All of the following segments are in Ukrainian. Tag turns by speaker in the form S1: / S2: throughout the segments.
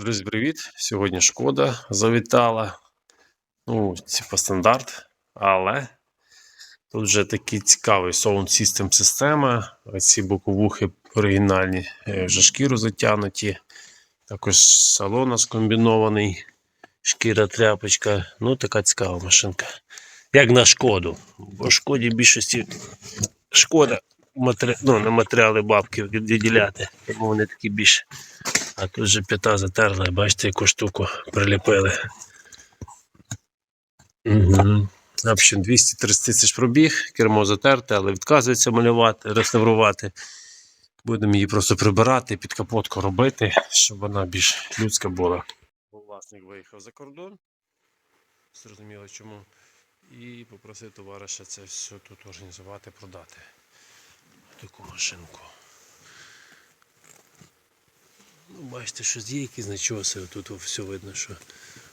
S1: Друзі, привіт! Сьогодні шкода завітала. Ну, типа стандарт, але тут вже такий цікавий Sound System система. Ці боковухи оригінальні, е, вже шкіру затягнуті. Також салон скомбінований, шкіра тряпочка. Ну, така цікава машинка. Як на шкоду. Бо шкоді більшості шкода матері... ну, на матеріали бабки відділяти, тому вони такі більш. А тут же п'ята затерла, бачите, яку штуку приліпили. Угу. В общем, 230 тисяч пробіг, кермо затерте, але відказується малювати, реставрувати. Будемо її просто прибирати, під капотку робити, щоб вона більш людська була. Власник виїхав за кордон. Зрозуміло чому. І попросив товариша це все тут організувати, продати. Таку машинку. Ну, бачите, що є якісь начоси, тут все видно, що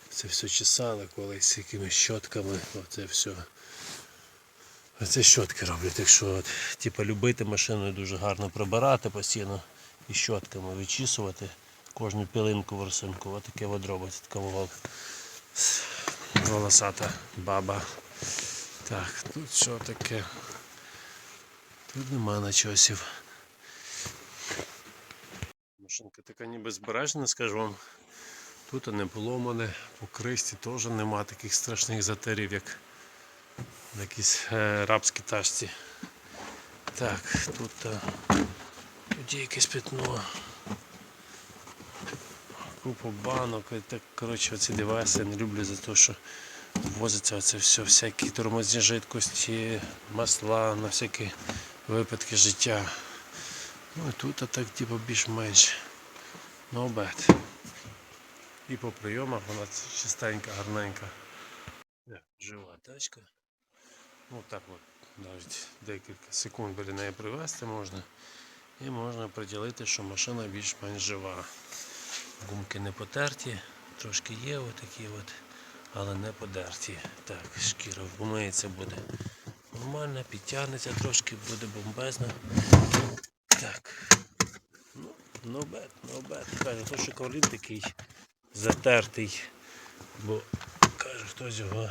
S1: це все чесали колись якимись щотками. Оце все. Оце щотки роблять. Якщо типу, любити машину дуже гарно прибирати постійно і щотками вичісувати кожну пілинку ворсинку. Ось таке от робить така вол- волосата баба. Так, тут що таке? Тут нема начосів. Машинка така ніби збережена, скажу вам. Тут не поломане, по кристі теж нема таких страшних затерів, як на якійсь е, рабській тачці. Так, тут, е, тут є якесь пятно. Купа банок. і Так, коротше, оці девайси я не люблю за те, що ввозиться оце все, всякі тормозні жидкості, масла на всякі випадки життя. Ну і тут а так типу більш-менш no bad. І по прийомах вона чистенька, гарненька. Жива тачка. Ну так от навіть декілька секунд біля неї привезти можна. І можна приділити, що машина більш-менш жива. Гумки не потерті, трошки є отакі от, але не подерті. Так, шкіра вмиється буде нормально, підтягнеться трошки, буде бомбезно. Так. No bad, no bad. Каже, то що коврін такий затертий, бо каже, хтось його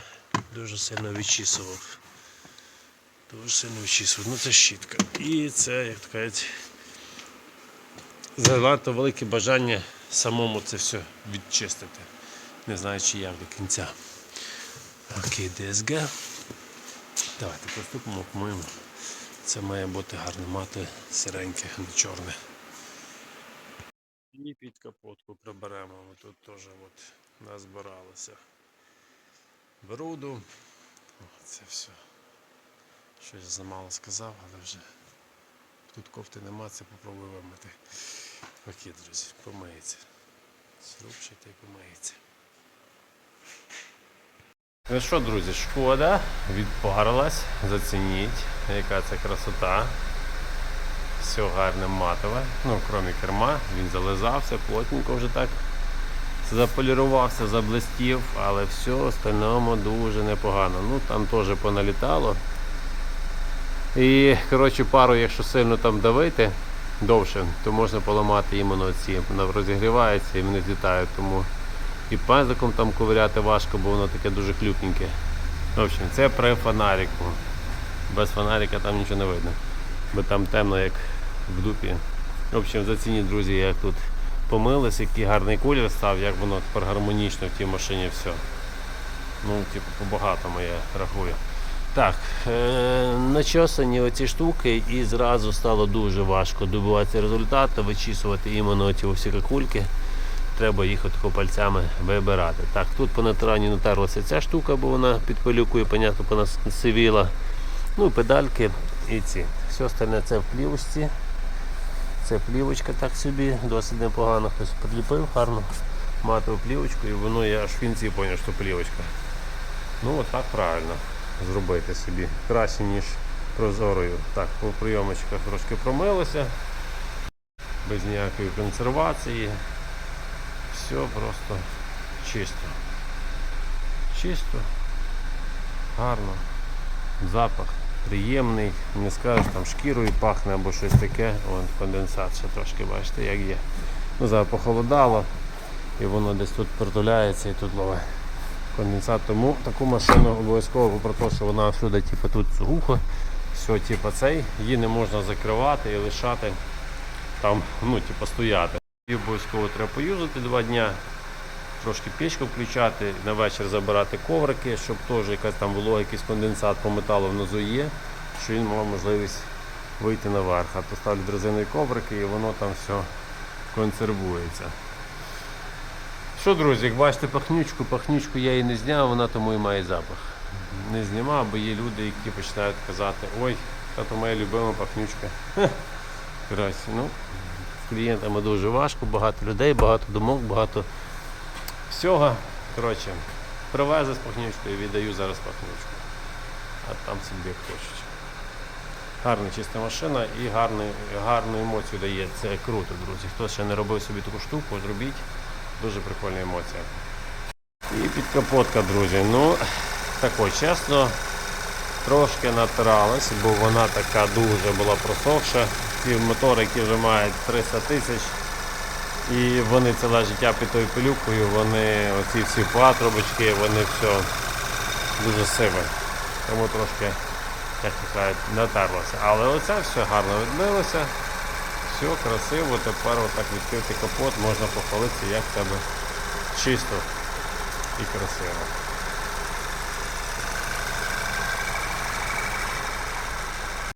S1: дуже сильно відчісував. Дуже сильно відчісував. Ну це щітка. І це, як то кажуть, занадто велике бажання самому це все відчистити. Не знаю, чи як до кінця. Окей, DSG. Давайте приступимо, помиємо. Це має бути гарне мати сиреньке, не чорне. І під капотку приберемо. Ми Тут теж от назбиралося бруду. Це все. Щось замало сказав, але вже тут кофти нема, це попробую вимити. Окей, друзі, помиється. Срубчик і помиється. Ну що, друзі, шкода, відпарилась, зацініть, яка це красота. Все гарне матове, ну, крім керма, він зализався, плотненько вже так заполірувався, заблистів, але все остальному дуже непогано. Ну там теж поналітало. І коротше пару, якщо сильно там давити довше, то можна поламати іменно ці. Вона розігрівається і вони злітають. Тому і пензиком там ковиряти важко, бо воно таке дуже хлюпненьке. В общем, це при фонарику. Без фонарика там нічого не видно. Бо там темно як в дупі. В общем, зацініть, друзі, як тут помились, який гарний колір став, як воно тепер гармонічно в тій машині все. Ну, типу, по-багатому я рахую. Так, е- начосані оці штуки і зразу стало дуже важко добиватися результату, вичісувати іменно ці всі кульки. Треба їх отако пальцями вибирати. Так, тут по натурані натерлася ця штука, бо вона під пилюкою, понятно, понасивіла. Ну, педальки і ці. Все остальне це в плівочці. Це плівочка так собі, досить непогано хтось приліпив, гарно матову плівочку і воно я аж в кінці зрозумів, що плівочка. Ну от так правильно зробити собі. Краще, ніж прозорою. Так, по прийомочках трошки промилося, без ніякої консервації. Все просто чисто. Чисто, гарно, запах приємний, не скажеш там шкірою пахне або щось таке. Вон конденсат ще трошки бачите, як є. Ну, зараз похолодало. і воно десь тут притуляється і тут ловить конденсат. Тому таку машину обов'язково попри те, що вона всюди типу, тут сухо, все, типу, цей, її не можна закривати і лишати там, ну, типу, стояти. Її обов'язково треба поюзати два дня, трошки печку включати, на вечір забирати коврики, щоб теж якась там волога, якийсь конденсат по металу внизу є, що він мав можливість вийти наверх. А то ставлять резинові коврики і воно там все консервується. Що, друзі, як бачите пахнючку, пахнючку я її не зняв, вона тому і має запах. Не знімав, бо є люди, які починають казати, ой, та моя любима пахнючка. Хе, Коротше, ну, з клієнтами дуже важко, багато людей, багато думок, багато всього. Коротше, привезли з пахнючкою, віддаю зараз пахнючку. А там собі хочуть. Гарна чиста машина і гарний, гарну емоцію дає. Це круто, друзі. Хто ще не робив собі таку штуку, зробіть. Дуже прикольна емоція. І підкапотка, друзі. Ну, тако, чесно, трошки натиралась, бо вона така дуже була просохша. Ці мотори, які вже мають 300 тисяч, і вони ціле життя під тою пилюкою, вони оці всі патрубочки, вони все дуже сиве. Тому трошки, як кажуть, натерлося. Але оце все гарно відбилося, Все красиво, тепер отак відкрити капот, можна похвалитися, як в тебе чисто і красиво.